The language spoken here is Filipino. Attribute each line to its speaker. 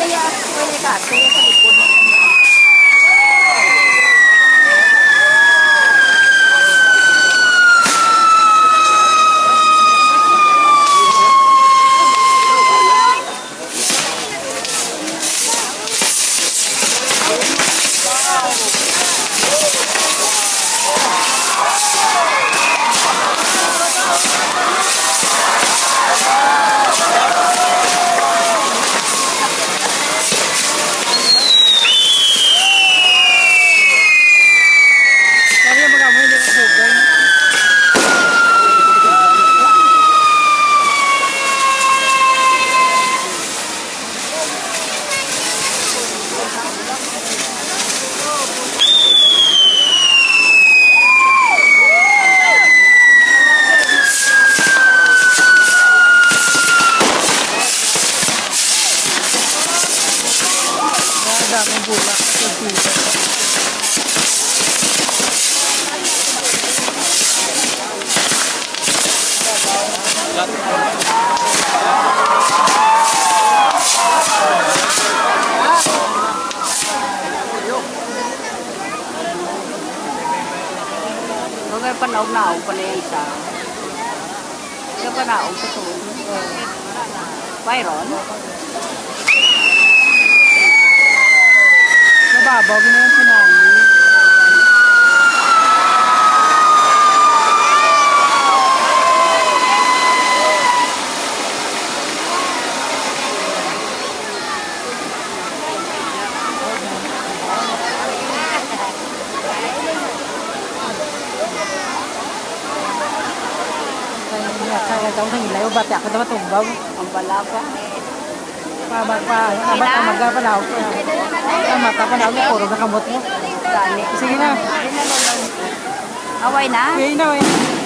Speaker 1: บรรยา
Speaker 2: กาศที่นี่คะ là con chuột
Speaker 1: là con chuột Bagai panau-nau panelsa. Sa panau sa tuon. Byron.
Speaker 2: Nababaw, gina yung pinali. Kaya daw nang ilayo bati ako dapat tumbaw.
Speaker 1: Ang balaba.
Speaker 2: Pa pa pa abat ang magapanaw ko. Tama ka panaw ko puro na kamot mo. Sige na.
Speaker 1: Away na?
Speaker 2: Kaya na, eh.